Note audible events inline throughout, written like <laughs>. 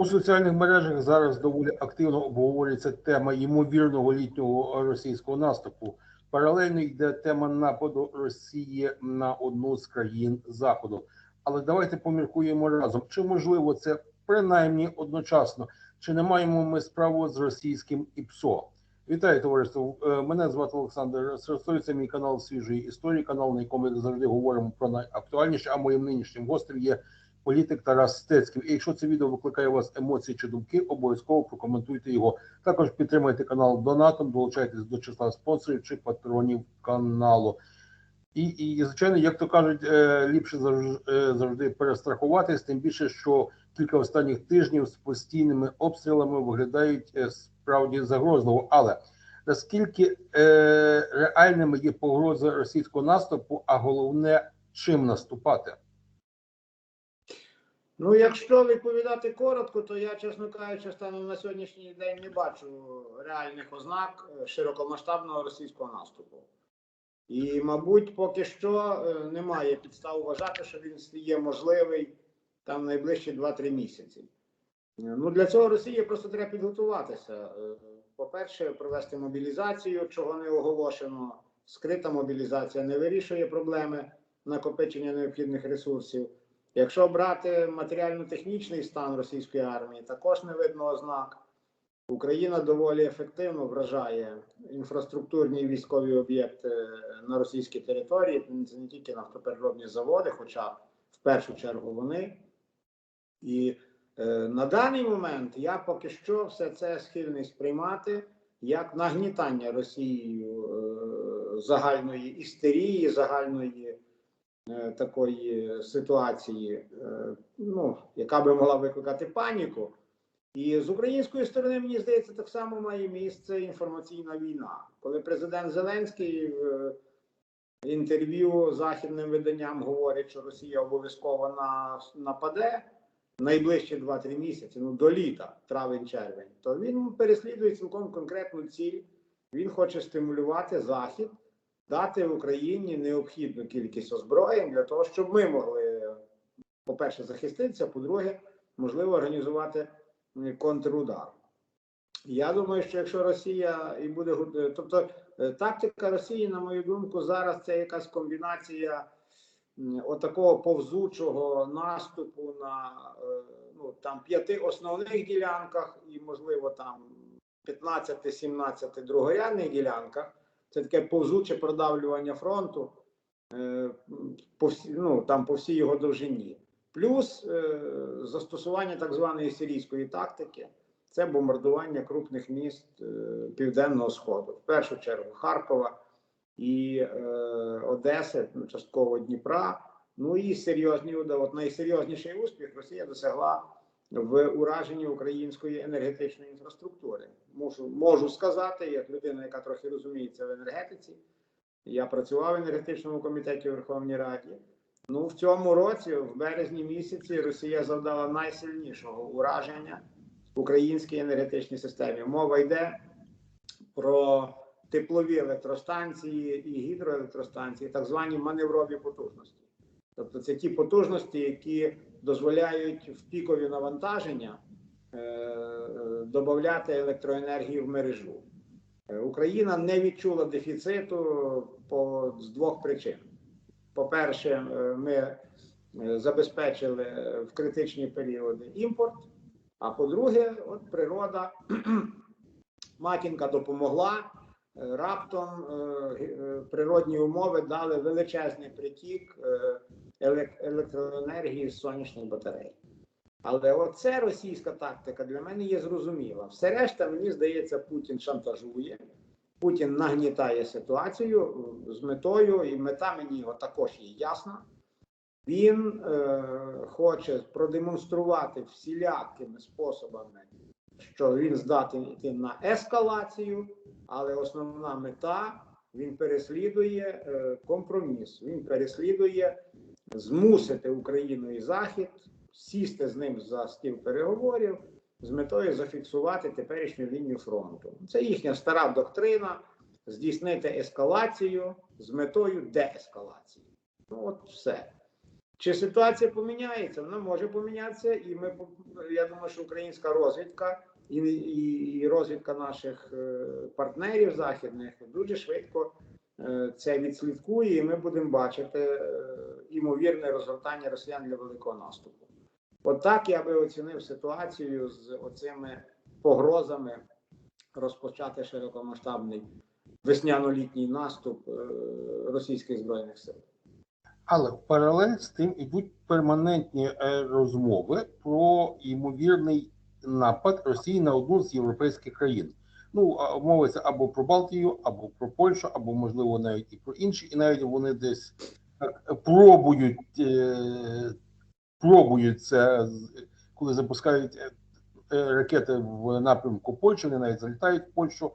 У соціальних мережах зараз доволі активно обговорюється тема ймовірного літнього російського наступу. Паралельно йде тема нападу Росії на одну з країн Заходу. Але давайте поміркуємо разом. Чи можливо це принаймні одночасно? Чи не маємо ми справу з російським ІПСО? Вітаю, товариство. Е, Мене звати Олександр Сростовий, Це мій канал свіжої історії, канал, на якому ми завжди говоримо про найактуальніше. А моїм нинішнім гостем є політик Тарас Стецький. І якщо це відео викликає у вас емоції чи думки, обов'язково прокоментуйте його. Також підтримайте канал донатом, долучайтесь до числа спонсорів чи патронів каналу. І, і звичайно, як то кажуть, е, ліпше завжди, е, завжди перестрахуватись, тим більше, що кілька останніх тижнів з постійними обстрілами виглядають е, справді загрозливо. Але наскільки реальними є погрози російського наступу, а головне, чим наступати? Ну, якщо відповідати коротко, то я, чесно кажучи, станом на сьогоднішній день не бачу реальних ознак е, широкомасштабного російського наступу. І, мабуть, поки що е, немає підстав вважати, що він є можливий там найближчі 2-3 місяці. Ну, для цього Росії просто треба підготуватися. Е, По-перше, провести мобілізацію, чого не оголошено. Скрита мобілізація не вирішує проблеми накопичення необхідних ресурсів. Якщо брати матеріально-технічний стан російської армії, також не видно ознак. Україна доволі ефективно вражає інфраструктурні військові об'єкти на російській території. Це не тільки нафтопереробні заводи, хоча в першу чергу вони. І е, на даний момент я поки що все це схильний сприймати як нагнітання Росією е, загальної істерії, загальної е, такої ситуації, е, ну, яка би могла викликати паніку. І з української сторони, мені здається, так само має місце інформаційна війна. Коли президент Зеленський в е, інтерв'ю західним виданням говорить, що Росія обов'язково на, нападе найближчі 2-3 місяці, ну до літа, травень-червень, то він переслідує цілком конкретну ціль. Він хоче стимулювати Захід, дати Україні необхідну кількість озброєнь для того, щоб ми могли, по-перше, захиститися, по-друге, можливо, організувати контрудар. Я думаю, що якщо Росія і буде тобто е, тактика Росії, на мою думку, зараз це якась комбінація отакого повзучого наступу на е, ну там п'яти основних ділянках і, можливо, там 15-17 другорядних ділянках. Це таке повзуче продавлювання фронту е, по всі, ну, там по всій його довжині. Плюс е, застосування так званої сирійської тактики це бомбардування крупних міст е, Південного Сходу, в першу чергу Харкова і Одеси, ну, частково Дніпра. Ну і серйозні удари. От найсерйозніший успіх Росія досягла в ураженні української енергетичної інфраструктури. Можу, можу сказати, як людина, яка трохи розуміється в енергетиці. Я працював в енергетичному комітеті Верховній Раді. Ну, в цьому році, в березні місяці, Росія завдала найсильнішого ураження українській енергетичній системі. Мова йде про теплові електростанції і гідроелектростанції, так звані маневрові потужності. Тобто це ті потужності, які дозволяють в пікові навантаження е, е, додати електроенергію в мережу. Е, Україна не відчула дефіциту по, з двох причин. По-перше, ми забезпечили в критичні періоди імпорт. А по-друге, от природа, <clears throat> матінка допомогла. Раптом природні умови дали величезний притік електроенергії з сонячних батарей. Але оце російська тактика для мене є зрозуміла. Все решта, мені здається, Путін шантажує, Путін нагнітає ситуацію з метою, і мета мені його також є ясна. Він е, хоче продемонструвати всілякими способами, що він здатний на ескалацію, але основна мета він переслідує е, компроміс. Він переслідує змусити Україну і Захід сісти з ним за стіл переговорів з метою зафіксувати теперішню лінію фронту. Це їхня стара доктрина здійснити ескалацію з метою деескалації. Ну от все. Чи ситуація поміняється? Вона може помінятися, і ми я думаю, що українська розвідка і, і, розвідка наших е, партнерів західних дуже швидко це відслідкує, і ми будемо бачити е, імовірне розгортання росіян для великого наступу. От я би оцінив ситуацію з оцими погрозами розпочати широкомасштабний весняно-літній наступ е, російських збройних сил. Але в паралель з тим ідуть перманентні е, розмови про ймовірний напад Росії на одну з європейських країн. Ну, мовиться або про Балтію, або про Польщу, або можливо навіть і про інші, і навіть вони десь так пробують, е, пробують це, коли запускають е, е, ракети в напрямку Польщі, вони навіть залітають в Польщу.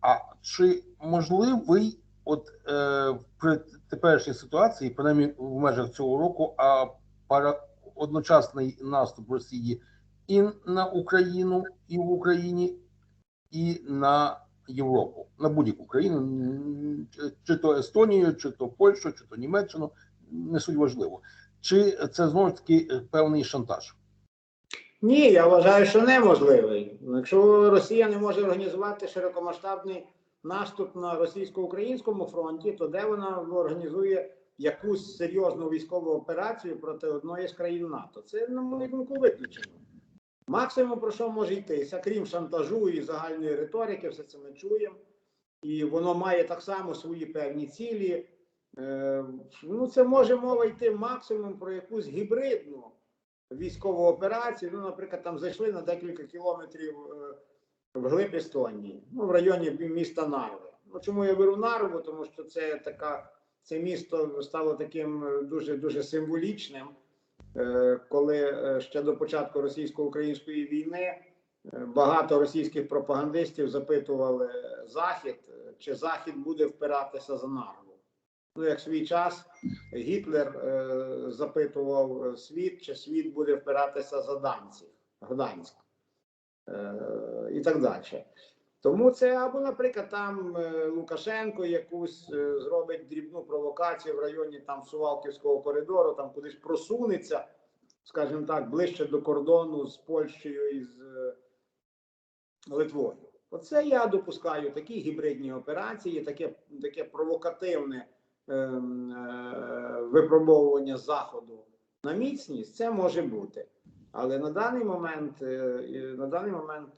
А чи можливий от е, при теперішній ситуації, принаймні в межах цього року, а пара одночасний наступ Росії і на Україну, і в Україні, і на Європу, на будь-яку країну, чи- то Естонію, чи то Польщу, чи то Німеччину, не суть важливо. Чи це знову ж таки певний шантаж? Ні, я вважаю, що неможливий. Якщо Росія не може організувати широкомасштабний наступ на російсько-українському фронті, то де вона організує якусь серйозну військову операцію проти одної з країн НАТО? Це, на мою думку, виключено. Максимум про що може йтися, крім шантажу і загальної риторики, все це ми чуємо. І воно має так само свої певні цілі. Е, ну, це може мова йти максимум про якусь гібридну військову операцію. Ну, наприклад, там зайшли на декілька кілометрів е, вглиб Естонії, ну, в районі міста Нарви. Ну, чому я беру Нарву? Тому що це така, це місто стало таким е, дуже дуже символічним, коли е, ще до початку російсько-української війни е, багато російських пропагандистів запитували Захід, е, чи Захід буде впиратися за Нарву. Ну, як свій час Гітлер е, запитував е, світ, чи світ буде впиратися за Данців, Гданськ е, і так далі. Тому це або, наприклад, там е, Лукашенко якусь е, зробить дрібну провокацію в районі там Сувалківського коридору, там кудись просунеться, скажімо так, ближче до кордону з Польщею і з е, Литвою. Оце я допускаю такі гібридні операції, таке, таке провокативне ем, е, випробовування заходу на міцність, це може бути. Але на даний момент е, на даний момент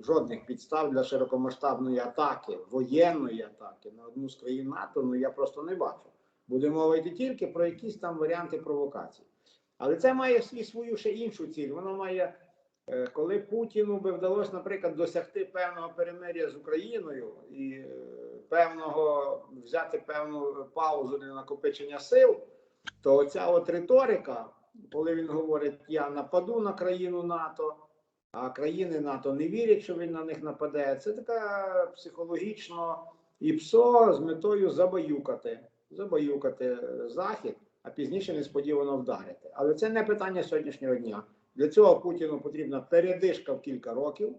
жодних підстав для широкомасштабної атаки, воєнної атаки на одну з країн НАТО, ну я просто не бачу. Буде мова йти тільки про якісь там варіанти провокацій. Але це має і свою ще іншу ціль. Воно має, е, коли Путіну би вдалося, наприклад, досягти певного перемир'я з Україною і е, певного взяти певну паузу для накопичення сил, то оця от риторика, коли він говорить, я нападу на країну НАТО, а країни НАТО не вірять, що він на них нападе, це така психологічно і ПСО з метою забаюкати, забаюкати захід, а пізніше несподівано вдарити. Але це не питання сьогоднішнього дня. Для цього Путіну потрібна передишка в кілька років.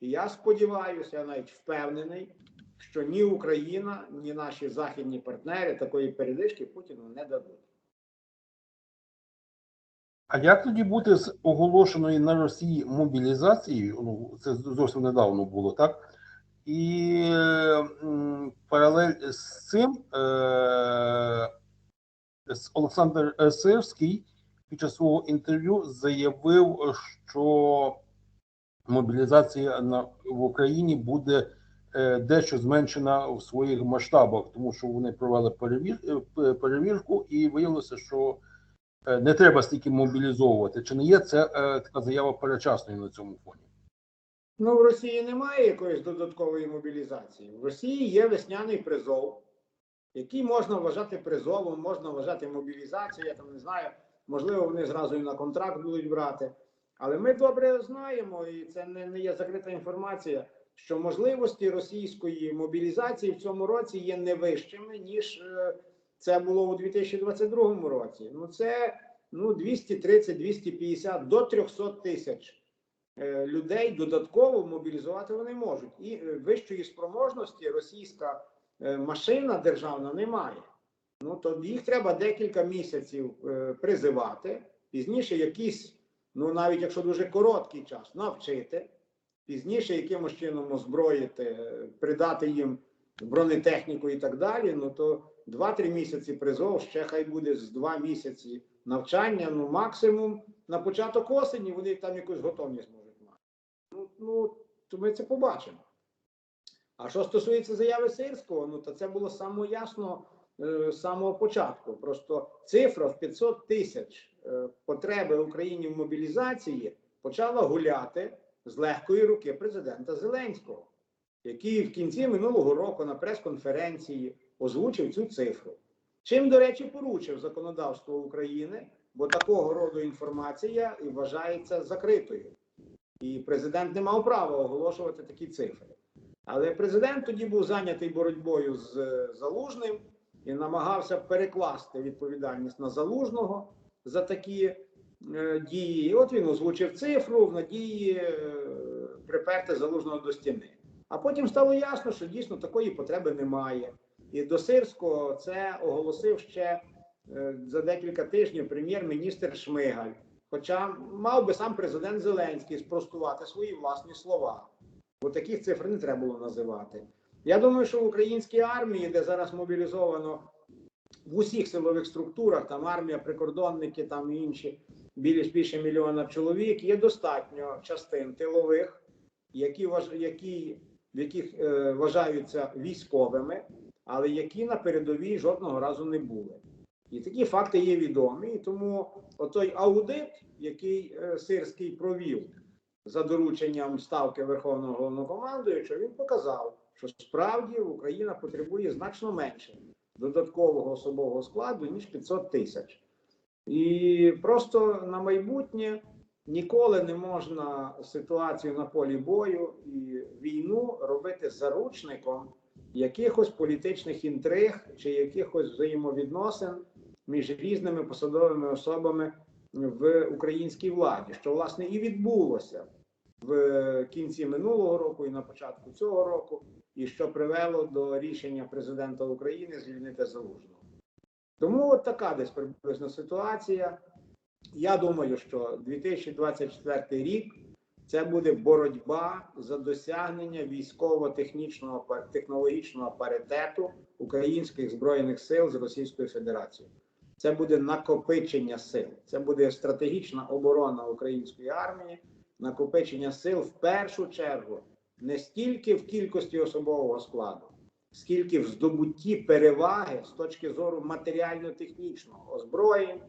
І я сподіваюся, я навіть впевнений, що ні Україна, ні наші західні партнери такої передишки Путіну не дадуть. А як тоді бути з оголошеною на Росії мобілізацією? Ну, це зовсім недавно було, так? І паралель з цим е, Олександр Сирський під час свого інтерв'ю заявив, що мобілізація на, в Україні буде е, дещо зменшена в своїх масштабах, тому що вони провели перевір, е, перевірку і виявилося, що не треба стільки мобілізовувати. Чи не є це е, така заява перечасною на цьому фоні? Ну, в Росії немає якоїсь додаткової мобілізації. В Росії є весняний призов, який можна вважати призовом, можна вважати мобілізацією. Я там не знаю, можливо, вони зразу і на контракт будуть брати. Але ми добре знаємо, і це не, не є закрита інформація, що можливості російської мобілізації в цьому році є не вищими, ніж е, це було у 2022 році. Ну, це ну, 230-250 до 300 тисяч е, людей додатково мобілізувати вони можуть. І е, вищої спроможності російська е, машина державна не має. ну то їх треба декілька місяців призивати, пізніше якийсь, ну навіть якщо дуже короткий час, навчити, пізніше якимось чином озброїти, придати їм бронетехніку і так далі. Ну то 2-3 місяці призов, ще хай буде з 2 місяці навчання, ну максимум на початок осені вони там якусь готовність можуть мати. Ну, ну то ми це побачимо. А що стосується заяви Сирського, ну то це було само ясно е, з самого початку. Просто цифра в 500 тисяч е, потреби Україні в мобілізації почала гуляти з легкої руки президента Зеленського, який в кінці минулого року на прес-конференції озвучив цю цифру. Чим, до речі, поручив законодавство України, бо такого роду інформація вважається закритою. І президент не мав права оголошувати такі цифри. Але президент тоді був зайнятий боротьбою з е, залужним і намагався перекласти відповідальність на залужного за такі е, дії. І от він озвучив цифру в надії е, приперти залужного до стіни. А потім стало ясно, що дійсно такої потреби немає. І до Сирського це оголосив ще е, за декілька тижнів прем'єр-міністр Шмигаль. Хоча мав би сам президент Зеленський спростувати свої власні слова, бо таких цифр не треба було називати. Я думаю, що в українській армії, де зараз мобілізовано в усіх силових структурах, там армія, прикордонники, там інші більш більше мільйона чоловік, є достатньо частин тилових, які які, в яких е, вважаються військовими, але які на передовій жодного разу не були. І такі факти є відомі. І тому отой аудит, який е, Сирський провів за дорученням ставки Верховного головнокомандуючого, він показав, що справді Україна потребує значно менше додаткового особового складу, ніж 500 тисяч. І просто на майбутнє ніколи не можна ситуацію на полі бою і війну робити заручником якихось політичних інтриг чи якихось взаємовідносин між різними посадовими особами в українській владі, що власне і відбулося в кінці минулого року і на початку цього року, і що привело до рішення президента України звільнити залужного. Тому от така десь приблизно ситуація. Я думаю, що 2024 рік це буде боротьба за досягнення військово-технічного технологічного паритету українських збройних сил з Російською Федерацією. Це буде накопичення сил, це буде стратегічна оборона української армії, накопичення сил в першу чергу не стільки в кількості особового складу, скільки в здобутті переваги з точки зору матеріально-технічного озброєнь,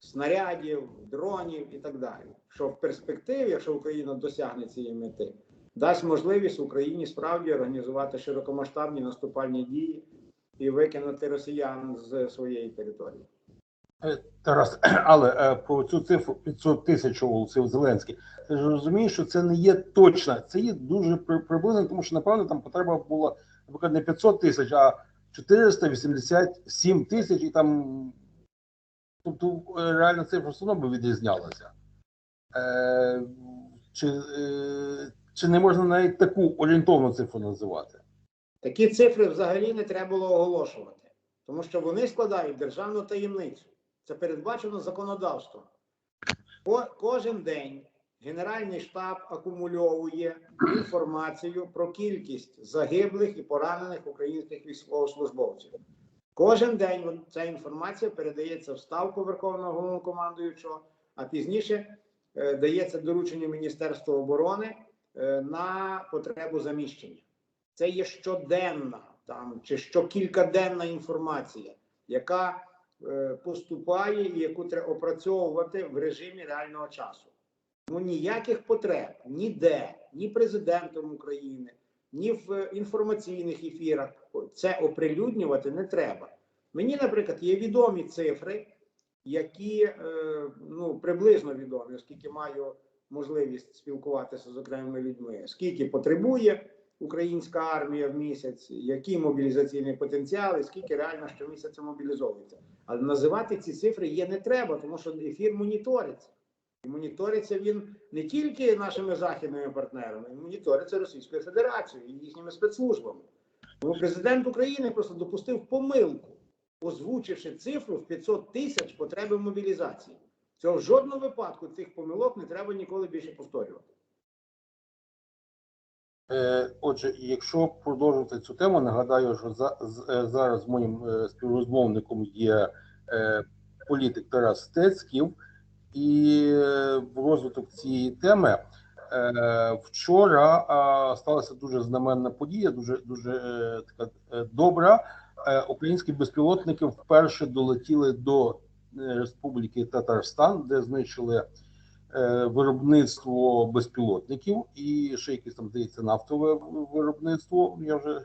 снарядів, дронів і так далі. Що в перспективі, якщо Україна досягне цієї мети, дасть можливість Україні справді організувати широкомасштабні наступальні дії і викинути росіян з своєї території. Е, Тарас, <clears throat> але е, про цю цифру 500 тисяч оголосив Зеленський. Ти ж розумієш, що це не є точна, це є дуже при- приблизно, тому що напевно там потреба була, наприклад, не 500 тисяч, а 487 тисяч, і там тобто е, реальна цифра все одно би відрізнялася. Е, чи, е, чи не можна навіть таку орієнтовну цифру називати? Такі цифри взагалі не треба було оголошувати, тому що вони складають державну таємницю. Це передбачено законодавством. Ко- кожен день Генеральний штаб акумульовує інформацію про кількість загиблих і поранених українських військовослужбовців. Кожен день ця інформація передається в ставку Верховного головнокомандуючого, а пізніше е, дається доручення Міністерства оборони е, на потребу заміщення. Це є щоденна там чи щокількаденна інформація, яка е, поступає і яку треба опрацьовувати в режимі реального часу. Ну ніяких потреб ніде, ні президентом України, ні в інформаційних ефірах це оприлюднювати не треба. Мені, наприклад, є відомі цифри, які е, ну приблизно відомі, оскільки маю можливість спілкуватися з окремими людьми, скільки потребує українська армія в місяць, який мобілізаційний потенціал, і скільки реально щомісяця мобілізовується. Але називати ці цифри є не треба, тому що ефір моніториться. І моніториться він не тільки нашими західними партнерами, він моніториться Російською Федерацією і їхніми спецслужбами. Тому президент України просто допустив помилку, озвучивши цифру в 500 тисяч потреби мобілізації. Цього в жодному випадку цих помилок не треба ніколи більше повторювати. Е, Отже, якщо продовжувати цю тему, нагадаю, що за, е, зараз моїм е, співрозмовником є політик Тарас Стецьків, і е, в розвиток цієї теми е, вчора сталася дуже знаменна подія, дуже дуже е, така добра. Українські безпілотники вперше долетіли до Республіки Татарстан, де знищили виробництво безпілотників і ще якесь там здається нафтове виробництво. Я вже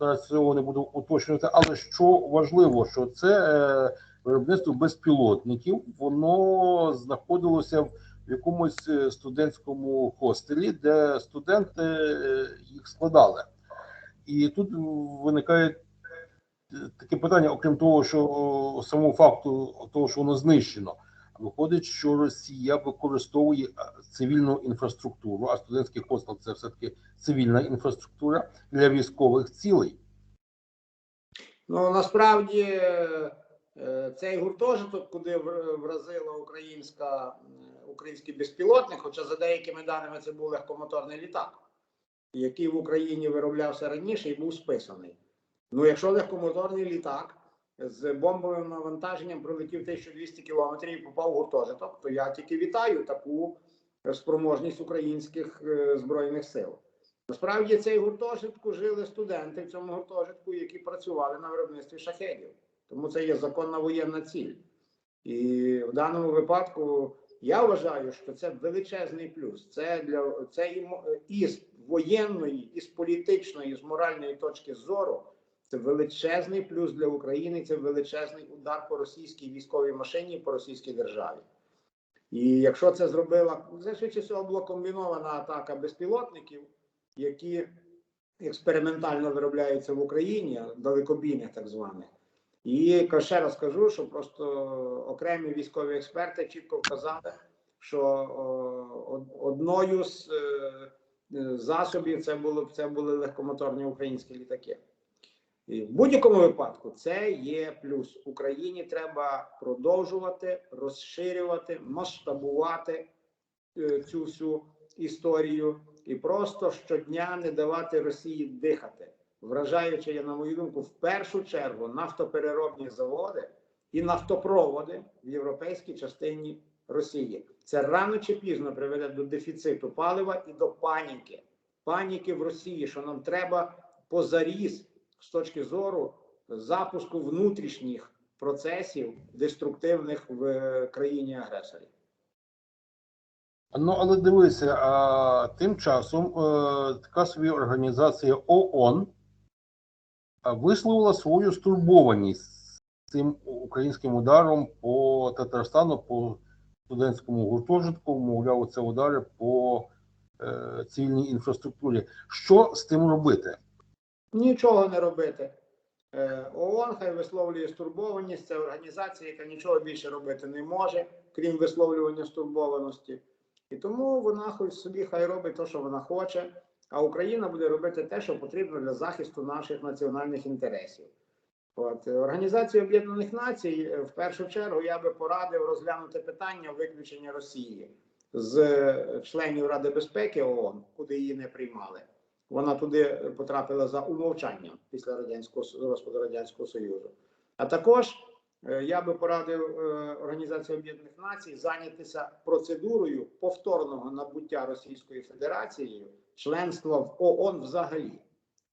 зараз цього не буду уточнювати. Але що важливо, що це виробництво безпілотників, воно знаходилося в якомусь е, студентському хостелі, де студенти е, їх складали. І тут виникає е, таке питання, окрім того, що самого факту того, що воно знищено. Виходить, що Росія використовує цивільну інфраструктуру, а студентський хостел це все-таки цивільна інфраструктура для військових цілей. Ну насправді цей гуртожиток, куди вразила українська український безпілотник, хоча за деякими даними це був легкомоторний літак, який в Україні вироблявся раніше і був списаний. Ну, якщо легкомоторний літак з бомбовим навантаженням пролетів 1200 кілометрів і попав в гуртожиток, то я тільки вітаю таку е, спроможність українських е, збройних сил. Насправді цей гуртожитку жили студенти в цьому гуртожитку, які працювали на виробництві шахедів. Тому це є законна воєнна ціль. І в даному випадку я вважаю, що це величезний плюс. Це для це і, і з воєнної, і з політичної, і з моральної точки зору. Це величезний плюс для України. Це величезний удар по російській військовій машині, по російській державі. І якщо це зробила, це швидше всього була комбінована атака безпілотників, які експериментально виробляються в Україні, далекобійних так званих. І ще раз кажу, що просто окремі військові експерти чітко вказали, що одною з е, засобів це було це були легкомоторні українські літаки. І в будь-якому випадку це є плюс. Україні треба продовжувати розширювати, масштабувати е, цю всю історію і просто щодня не давати Росії дихати, вражаючи, я, на мою думку, в першу чергу нафтопереробні заводи і нафтопроводи в європейській частині Росії. Це рано чи пізно приведе до дефіциту палива і до паніки. Паніки в Росії, що нам треба позаріз з точки зору запуску внутрішніх процесів деструктивних в е, країні агресорі. Ну але дивися, а, тим часом е, така собі організація ООН а, висловила свою стурбованість цим українським ударом по Татарстану, по студентському гуртожитку, мовляв, це удари по е, цивільній інфраструктурі. Що з тим робити? Нічого не робити. Е, ООН хай висловлює стурбованість. Це організація, яка нічого більше робити не може, крім висловлювання стурбованості. І тому вона хоч собі хай робить те, що вона хоче, а Україна буде робити те, що потрібно для захисту наших національних інтересів. От е, Організація Об'єднаних Націй е, в першу чергу я би порадив розглянути питання виключення Росії з е, членів Ради безпеки ООН, куди її не приймали. Вона туди потрапила за умовчанням після радянського розпаду радянського союзу. А також я би порадив е, Організації Об'єднаних Націй зайнятися процедурою повторного набуття Російською Федерацією членства в ООН взагалі.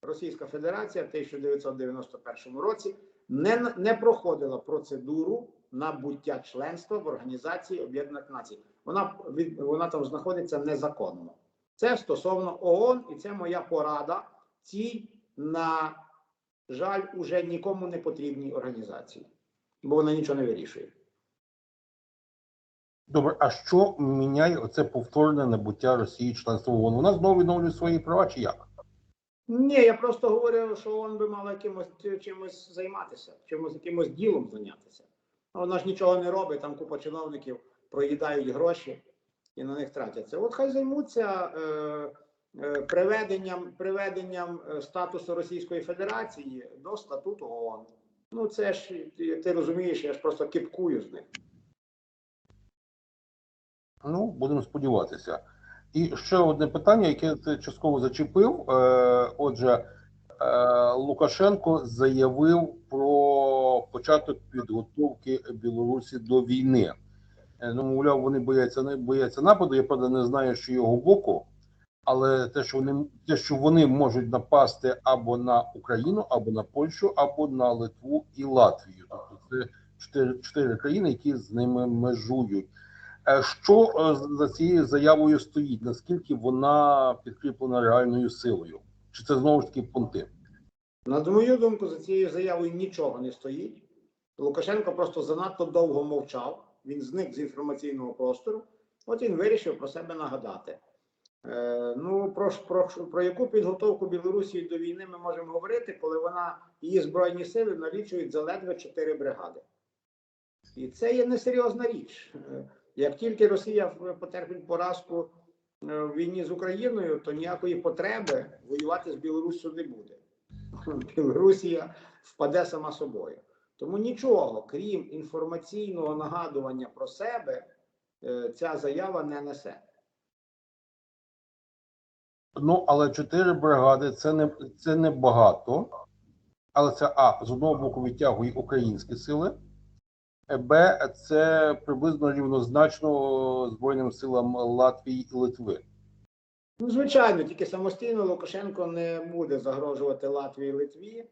Російська Федерація в 1991 році не, не проходила процедуру набуття членства в Організації Об'єднаних Націй. Вона вона там знаходиться незаконно. Це стосовно ООН, і це моя порада цій, на жаль, уже нікому не потрібній організації, бо вона нічого не вирішує. Добре, а що міняє оце повторне набуття Росії членства ООН? Вона знову відновлює свої права чи як? Ні, я просто говорю, що ООН би мала якимось чимось займатися, чимось якимось ділом зайнятися. Вона ж нічого не робить, там купа чиновників проїдають гроші і на них тратяться. От хай займуться е, е, приведенням, приведенням е, статусу Російської Федерації до статуту ООН. Ну, це ж ти, ти розумієш, я ж просто кипкую з них. Ну, будемо сподіватися. І ще одне питання, яке ти частково зачепив. Е, Отже, е, Лукашенко заявив про початок підготовки Білорусі до війни. Е, Ну, мовляв, вони бояться бояться нападу. Я правда не знаю, що його боку, але те, що вони те, що вони можуть напасти або на Україну, або на Польщу, або на Литву і Латвію. Тобто це чотири, чотири країни, які з ними межують. Е, Що е, за цією заявою стоїть? Наскільки вона підкріплена реальною силою? Чи це знову ж таки понти? На мою думку, за цією заявою нічого не стоїть. Лукашенко просто занадто довго мовчав. Він зник з інформаційного простору. От він вирішив про себе нагадати. Е, ну, про, про, про яку підготовку Білорусі до війни ми можемо говорити, коли вона її збройні сили налічують заледве 4 бригади. І це є несерйозна річ. Е, Як тільки Росія потерпить поразку е, в війні з Україною, то ніякої потреби воювати з Білоруссю не буде. <laughs> Білорусія впаде сама собою. Тому нічого, крім інформаційного нагадування про себе, ця заява не несе. Ну але чотири бригади це не це не багато. Але це А з одного боку відтягує українські сили, Б це приблизно рівнозначно Збройним силам Латвії і Литви. Ну, звичайно, тільки самостійно Лукашенко не буде загрожувати Латвії і Литві.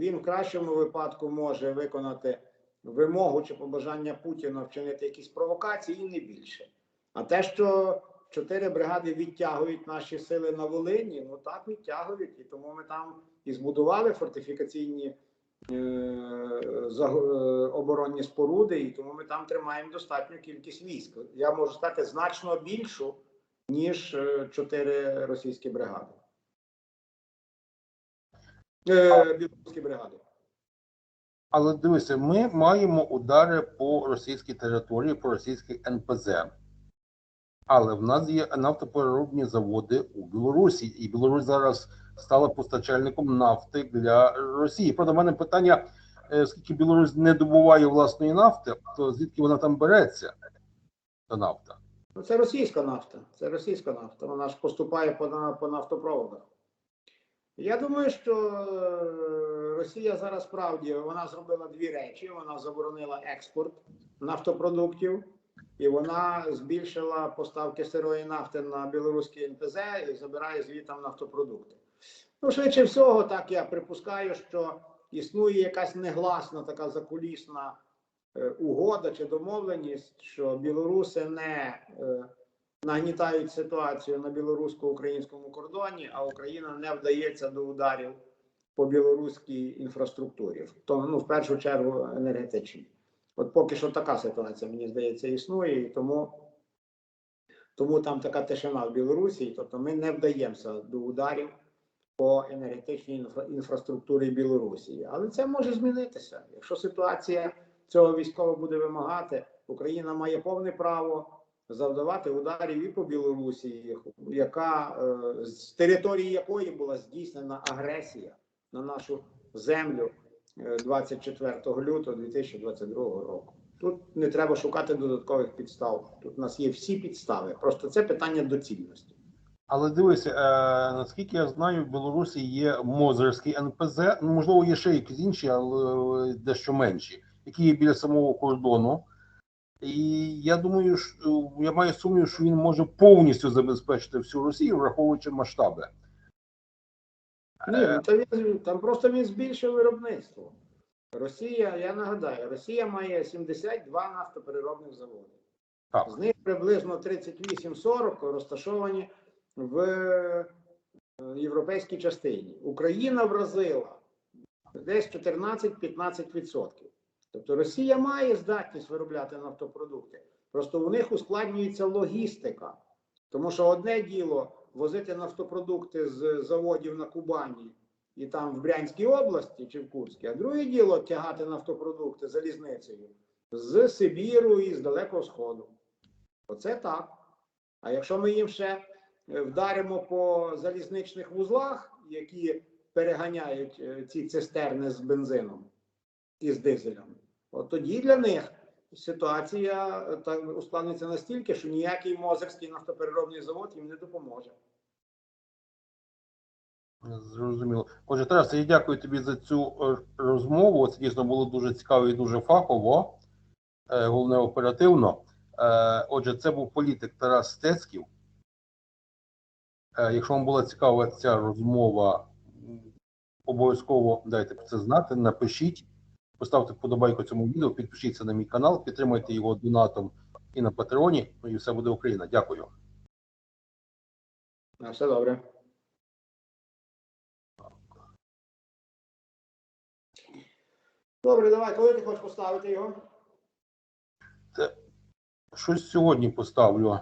Він в кращому випадку може виконати вимогу чи побажання Путіна вчинити якісь провокації і не більше. А те, що чотири бригади відтягують наші сили на Волині, ну так відтягують. І тому ми там і збудували фортифікаційні е, е, оборонні споруди, і тому ми там тримаємо достатню кількість військ. Я можу сказати значно більшу, ніж е, чотири російські бригади. Е, білоруські бригади. Але дивися, ми маємо удари по російській території, по російській НПЗ. Але в нас є нафтопереробні заводи у Білорусі, і Білорусь зараз стала постачальником нафти для Росії. Правда, в мене питання: е, оскільки Білорусь не добуває власної нафти, то звідки вона там береться? Та нафта? Ну, це російська нафта. Це російська нафта. Вона ж поступає по, по нафтопроводах. Я думаю, що е, Росія зараз справді вона зробила дві речі: вона заборонила експорт нафтопродуктів, і вона збільшила поставки сирої нафти на білоруські НПЗ і забирає звідти нафтопродукти. Ну, швидше всього, так я припускаю, що існує якась негласна така закулісна е, угода чи домовленість, що білоруси не е, нагнітають ситуацію на білорусько-українському кордоні, а Україна не вдається до ударів по білоруській інфраструктурі, тому, ну, в першу чергу енергетичній. От поки що така ситуація, мені здається, існує, і тому, тому там така тишина в Білорусі, тобто ми не вдаємося до ударів по енергетичній інфра- інфраструктурі Білорусі. Але це може змінитися. Якщо ситуація цього військово буде вимагати, Україна має повне право завдавати ударів і по Білорусі, яка е, з території якої була здійснена агресія на нашу землю 24 лютого 2022 року. Тут не треба шукати додаткових підстав. Тут у нас є всі підстави. Просто це питання доцільності. Але дивися, е, наскільки я знаю, в Білорусі є Мозерський НПЗ, ну можливо, є ще якісь інші, але дещо менші, які є біля самого кордону. І я думаю, що я маю сумнів, що він може повністю забезпечити всю Росію, враховуючи масштаби. Ні, ну, та він, там просто він збільшив виробництво. Росія, я нагадаю, Росія має 72 нафтопереробних заводи. Так. З них приблизно 38-40 розташовані в е, європейській частині. Україна вразила десь 14-15%. Тобто Росія має здатність виробляти нафтопродукти. Просто у них ускладнюється логістика. Тому що одне діло возити нафтопродукти з заводів на Кубані і там в Брянській області чи в Курській, а друге діло тягати нафтопродукти залізницею з Сибіру і з Далекого Сходу. Оце так. А якщо ми їм ще вдаримо по залізничних вузлах, які переганяють е, ці цистерни з бензином, із дизелем, от тоді для них ситуація е, так ускладниться настільки, що ніякий мозерський нафтопереробний завод їм не допоможе. Зрозуміло. Отже, Тарас, я дякую тобі за цю е, розмову. Це дійсно було дуже цікаво і дуже фахово, е, головне оперативно. Е, Отже, це був політик Тарас Стецьків. Якщо вам була цікава ця розмова, обов'язково дайте про це знати, напишіть, поставте вподобайку цьому відео, підпишіться на мій канал, підтримайте його донатом і на Патреоні. Ну і все буде Україна. Дякую. На все добре. Добре, давай, коли ти хочеш поставити його? Щось сьогодні поставлю.